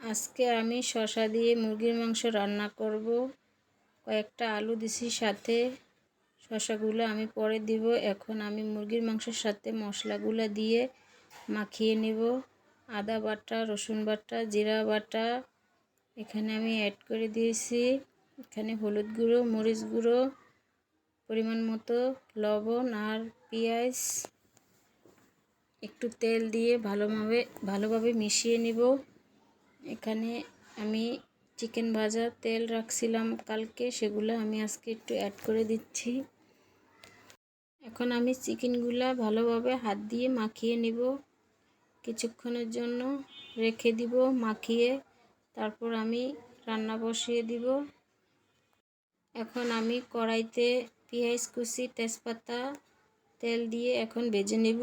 আজকে আমি শসা দিয়ে মুরগির মাংস রান্না করব। কয়েকটা আলু দিছি সাথে। শসাগুলো আমি পরে দিব। এখন আমি মুরগির মাংসের সাথে মশলাগুলো দিয়ে মাখিয়ে নেব। আদা বাটা, রসুন বাটা, জিরা বাটা এখানে আমি অ্যাড করে দিয়েছি। এখানে হলুদ গুঁড়ো, মরিচ গুঁড়ো, পরিমাণ মতো লবণ আর পেঁয়াজ। একটু তেল দিয়ে ভালোভাবে ভালোভাবে মিশিয়ে নিব। এখানে আমি চিকেন ভাজা তেল রাখছিলাম কালকে, সেগুলো আমি আজকে একটু অ্যাড করে দিচ্ছি। এখন আমি চিকেনগুলা ভালোভাবে হাত দিয়ে মাখিয়ে নিব। কিছুক্ষণের জন্য রেখে দিব মাখিয়ে, তারপর আমি রান্না বসিয়ে দিব। এখন আমি কড়াইতে পেঁয়াজ কুচি, তেজপাতা, তেল দিয়ে এখন ভেজে নিব।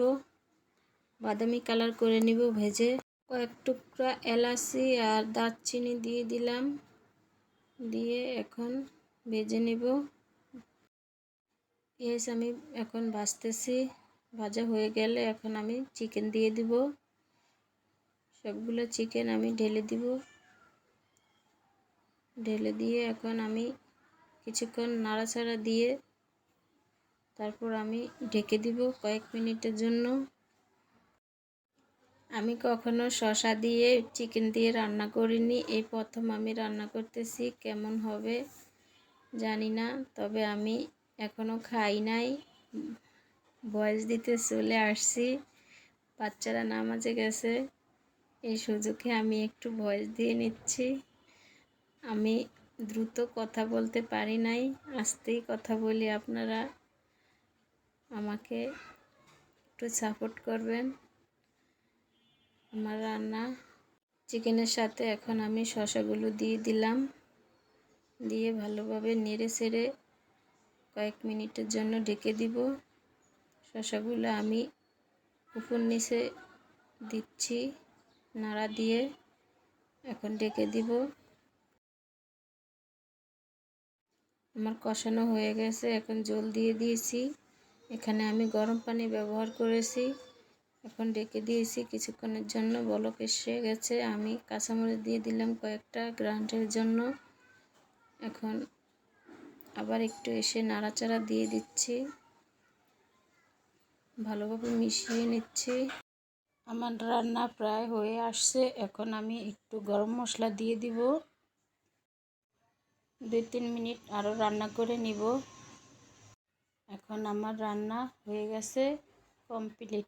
বাদামি কালার করে নিব ভেজে। কয়েক টুকরা এলাচি আর দারচিনি দিয়ে দিলাম। দিয়ে এখন ভেজে নেব। পেঁয়াজ আমি এখন ভাজতেছি। ভাজা হয়ে গেলে এখন আমি চিকেন দিয়ে দিব। সবগুলো চিকেন আমি ঢেলে দিব। ঢেলে দিয়ে এখন আমি কিছুক্ষণ নাড়াচাড়া দিয়ে তারপর আমি ঢেকে দিব কয়েক মিনিটের জন্য। আমি কখনো শশা দিয়ে চিকেন দিয়ে রান্না করিনি। এই প্রথম আমি রান্না করতেছি, কেমন হবে জানি না, তবে আমি এখনও খাই নাই। বয়স দিতে চলে আসছি, বাচ্চারা নামাজে গেছে, এই সুযোগে আমি একটু ভয়েস দিয়ে নিচ্ছি। আমি দ্রুত কথা বলতে পারি নাই, আস্তেই কথা বলি, আপনারা আমাকে একটু সাপোর্ট করবেন। আমার রান্না চিকেনের সাথে এখন আমি শশাগুলো দিয়ে দিলাম। দিয়ে ভালোভাবে নেড়ে ছেড়ে কয়েক মিনিটের জন্য ঢেকে দিব। শশাগুলো আমি উপর নিচে দিচ্ছি নাড়া দিয়ে। এখন ঢেকে দিব। আমার কষানো হয়ে গেছে, এখন জল দিয়ে দিয়েছি। এখানে আমি গরম পানি ব্যবহার করেছি। এখন ডেকে দিয়েছি কিছুক্ষণের জন্য। বলক এসে গেছে। আমি কাঁচামরিচ দিয়ে দিলাম কয়েকটা গ্রান্টের জন্য। এখন আবার একটু এসে নাড়াচাড়া দিয়ে দিচ্ছি। ভালোভাবে মিশিয়ে নিচ্ছি। আমার রান্না প্রায় হয়ে আসছে। এখন আমি একটু গরম মশলা দিয়ে দিব। দুই তিন মিনিট আরও রান্না করে নিব। এখন আমার রান্না হয়ে গেছে কমপ্লিট।